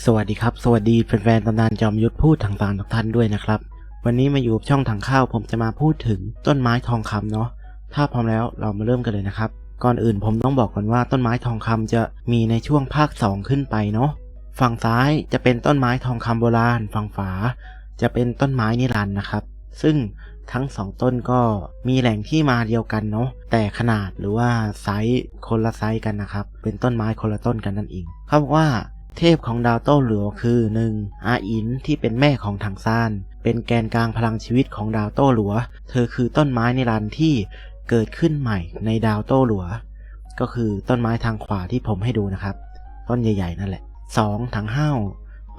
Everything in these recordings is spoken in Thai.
สวัสดีครับ สวัสดีแฟนๆตำนานจอมยุทธพูดทางฟานทุกท่านด้วยนะครับ วันนี้มาอยู่กับช่องทางข้าวผมจะมาพูดถึงต้นไม้ทองคำเนาะถ้าพร้อมแล้วเรามาเริ่มกันเลยนะครับ ก่อนอื่นผมต้องบอกก่อนว่าต้นไม้ทองคำจะมีในช่วงภาค 2 ขึ้นไปเนาะฝั่งซ้ายจะเป็นต้นไม้ทองคำโบราณ ฝั่งฝา จะเป็นต้นไม้นิรันดร์นะครับ ซึ่งทั้งสองต้นก็มีแหล่งที่มาเดียวกันเนาะแต่ขนาดหรือว่าไซส์คนละไซส์กันนะครับ เป็นต้นไม้คนละต้นกันนั่นเองเขาบอกว่า เทพของดาวโต้หลวงคือ 1. อาอินที่เป็นแม่ของถังซาน เป็นแกนกลางพลังชีวิตของดาวโต้หลัว เธอคือต้นไม้ในรันที่เกิดขึ้นใหม่ในดาวโต้หลัว ก็คือต้นไม้ทางขวาที่ผมให้ดูนะครับ ต้นใหญ่ๆนั่นแหละ 2. ถังห้าว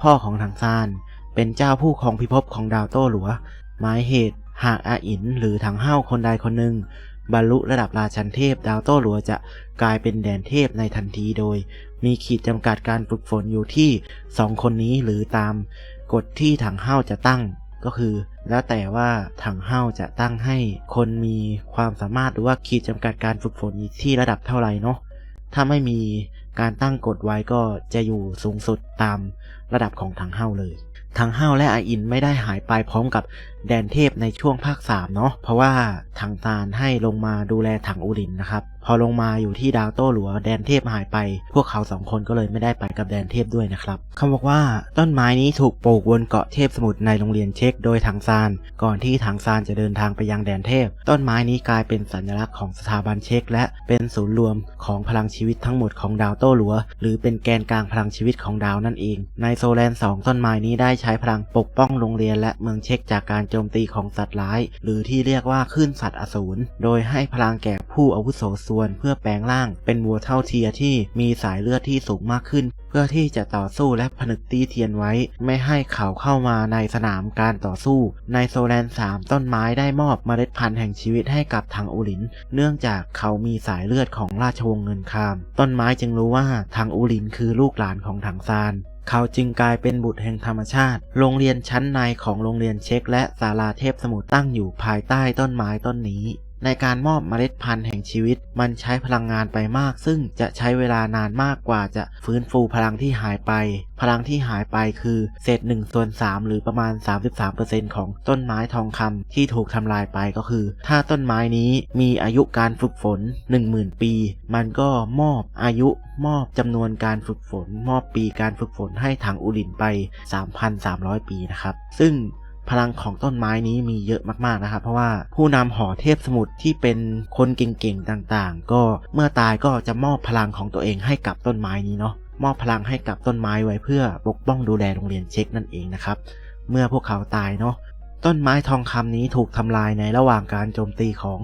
พ่อของถังซาน เป็นเจ้าผู้ครองพิภพของดาวโต้หลัว หมายเหตุหากอาอินหรือถังห้าวคนใดคนหนึ่ง บรรลุระดับราชันเทพ ดาวโต้หลัวจะกลายเป็นแดนเทพในทันทีโดย มีขีดจำกัดการฝึกฝนอยู่ที่ 2 คนนี้หรือตามกฎที่ถังห้าจะตั้งก็คือ แล้วแต่ว่าถังห้าจะตั้งให้คนมีความสามารถหรือว่าขีดจำกัดการฝึกฝนที่ระดับเท่าไหร่เนาะถ้าไม่มี การตั้งกฎไว้ก็จะอยู่สูงสุดตามระดับของถังเห้าเลยถังเห้าและอาอินไม่ได้หายไปพร้อมกับแดนเทพในช่วงภาค3เนาะเพราะว่าถังตาลให้ลงมาดูแลถังอูรินนะครับ พอลงมาอยู่ที่ดาวโต้หลัวแดนเทพหายไป พวกเขาสองคนก็เลยไม่ได้ไปกับแดนเทพด้วยนะครับเขาบอกว่าต้นไม้นี้ถูกปลูกบนเกาะเทพสมุทรในโรงเรียนเช็คโดยถังซาน ก่อนที่ถังซานจะเดินทางไปยังแดนเทพ ต้นไม้นี้กลายเป็นสัญลักษณ์ของสถาบันเช็คและเป็นศูนย์รวมของพลังชีวิตทั้งหมดของดาวโต้หลัว หรือเป็นแกนกลางพลังชีวิตของดาวนั่นเอง ในโซแลน2ต้นไม้นี้ได้ใช้พลังปกป้องโรงเรียนและเมืองเช็คจากการโจมตีของสัตว์ร้าย หรือที่เรียกว่าคลื่นสัตว์อสูรโดยให้พลังแก่ผู้อาวุโสสวนเพื่อแปลงร่าง เป็นวัวเท่าเทียที่มีสายเลือดที่สูงมากขึ้น เพื่อที่จะต่อสู้และผนึกตีเทียนไว้ ไม่ให้เขาเข้ามาในสนามการต่อสู้ ในโซแลน 3 ต้นไม้ได้มอบเมล็ดพันธุ์แห่งชีวิตให้กับทางอูลิน เนื่องจากเขามีสายเลือดของราชวงศ์เงินคาม ต้นไม้จึงรู้ว่าทางอูลินคือลูกหลานของถังซานเขาจึงกลายเป็นบุตรแห่งธรรมชาติ โรงเรียนชั้นในของโรงเรียนเช็คและศาลาเทพสมุทรตั้งอยู่ภายใต้ต้นไม้ต้นนี้ ในการมอบเมล็ดพันธุ์แห่งชีวิต มันใช้พลังงานไปมาก ซึ่งจะใช้เวลานานมากกว่าจะฟื้นฟูพลังที่หายไป พลังที่หายไปคือเศษ1ส่วน3หรือประมาณ 33%ของต้นไม้ทองคำที่ถูกทำลายไปก็คือ ถ้าต้นไม้นี้มีอายุการฝึกฝน 10,000 ปี มันก็มอบอายุมอบจำนวนการฝึกฝน มอบปีการฝึกฝนให้ทางอุลินไป 3,300 ปีนะครับ ซึ่ง พลังของต้นไม้นี้มีเยอะมากๆนะครับ เพราะว่าผู้นำหอเทพสมุทรที่เป็นคนเก่งๆต่างๆ ก็เมื่อตายก็จะมอบพลังของตัวเองให้กับต้นไม้นี้เนาะมอบพลังให้กับต้นไม้ไว้เพื่อปกป้องดูแลโรงเรียนเช็คนั่นเองนะครับ เมื่อพวกเขาตายเนาะต้นไม้ทองคำนี้ถูกทำลายในระหว่างการโจมตีของ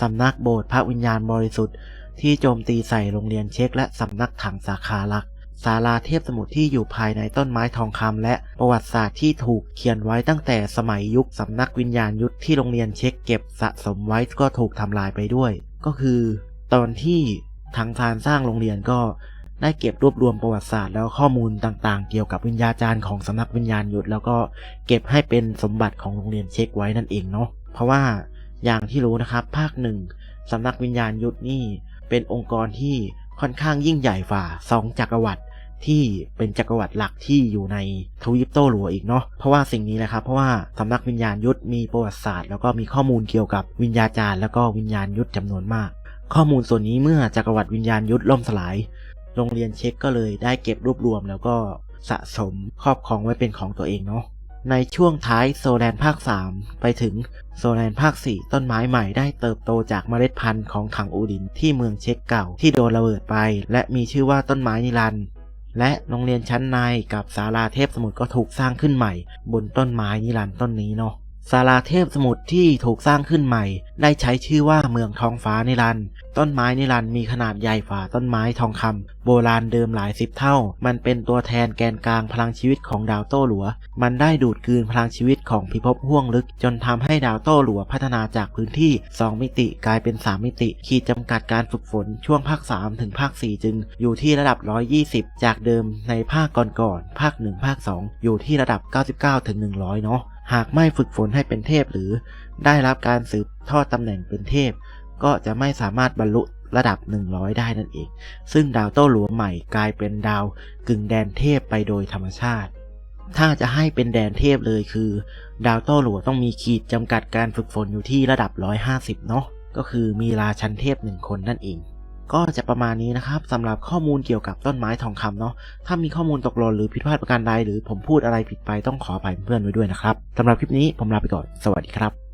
สำนักโบสถ์พระวิญญาณบริสุทธิ์ที่โจมตีใส่โรงเรียนเช็คและสำนักถังสาขาหลัก ศาลาเทพสมุทรที่อยู่ภายในต้นไม้ทองคำและประวัติศาสตร์ที่ถูกเขียนไว้ตั้งแต่สมัยยุคสำนักวิญญาณยุทธที่โรงเรียนเช็คเก็บสะสมไว้ก็ถูกทำลายไปด้วย ก็คือ ตอนที่ทางทานสร้างโรงเรียนก็ได้เก็บรวบรวมประวัติศาสตร์แล้วข้อมูลต่างๆ เกี่ยวกับวิญญาจารย์ของสำนักวิญญาณยุทธแล้วก็เก็บให้เป็นสมบัติของโรงเรียนเช็คไว้นั่นเองเนาะเพราะว่าอย่างที่รู้นะครับ ภาคหนึ่งสำนักวิญญาณยุทธนี่เป็นองค์กรที่ค่อนข้างยิ่งใหญ่ฝ่าสองจักรวรรดิ ที่เป็นจักรวรรดิหลักที่อยู่ในทวีปโต้หลัวอีกเนาะเพราะว่าสิ่งนี้นะครับเพราะว่าสำนักวิญญาณยุทธมีประวัติศาสตร์ แล้วก็มีข้อมูลเกี่ยวกับวิญญาจารย์แล้วก็วิญญาณยุทธจำนวนมาก ข้อมูลส่วนนี้เมื่อจักรวรรดิวิญญาณยุทธล่มสลาย โรงเรียนเช็คก็เลยได้เก็บรวบรวม แล้วก็สะสมครอบครองไว้เป็นของตัวเองเนาะในช่วงท้ายโซแลนภาค 3 ไปถึงโซแลนภาค 4 ต้นไม้ใหม่ได้เติบโตจากเมล็ดพันธุ์ของถังอูดินที่เมืองเช็คเก่าที่โดนระเบิดไป และมีชื่อว่าต้นไม้นิรันด์ และโรงเรียนชั้นในกับศาลาเทพสมุทรก็ถูกสร้างขึ้นใหม่ บนต้นไม้นิรันต้นนี้เนาะ ศาลาเทพสมุทรที่ถูกสร้างขึ้นใหม่ ได้ใช้ชื่อว่าเมืองทองฟ้านิรันด์ต้นไม้นิรันด์มีขนาดใหญ่ฝ่าต้นไม้ทองคำโบราณเดิมหลายสิบเท่า มันเป็นตัวแทนแกนกลางพลังชีวิตของดาวโต้หลัว มันได้ดูดกลืนพลังชีวิตของพิภพห้วงลึก จนทำให้ดาวโต้หลัวพัฒนาจากพื้นที่ 2 มิติกลายเป็น 3 มิติ ขีดจำกัดการฝึกฝนช่วงภาค 3 ถึงภาค 4 จึง อยู่ที่ระดับ 120 จากเดิมในภาคก่อนๆภาค 1 ภาค 2 อยู่ที่ระดับ 99ถึง100 เนาะ หากไม่ฝึกฝนให้เป็นเทพหรือได้รับการสืบทอดตำแหน่งเป็นเทพ ก็จะไม่สามารถบรรลุระดับ 100 ได้นั่นเอง ซึ่งดาวโต้หลวงใหม่กลายเป็นดาวกึ่งแดนเทพไปโดยธรรมชาติ ถ้าจะให้เป็นแดนเทพเลยคือ ดาวโต้หลวงต้องมีขีดจำกัดการฝึกฝนอยู่ที่ระดับ 150 เนาะ ก็คือมีราชันเทพหนึ่งคนนั่นเอง ก็จะประมาณนี้นะครับสำหรับข้อมูลเกี่ยวกับต้นไม้ทองคำเนาะถ้ามีข้อมูลตกหล่นหรือผิดพลาดประการใดหรือผมพูดอะไรผิดไปต้องขออภัยเพื่อนไว้ด้วยนะครับสำหรับคลิปนี้ผมลาไปก่อนสวัสดีครับ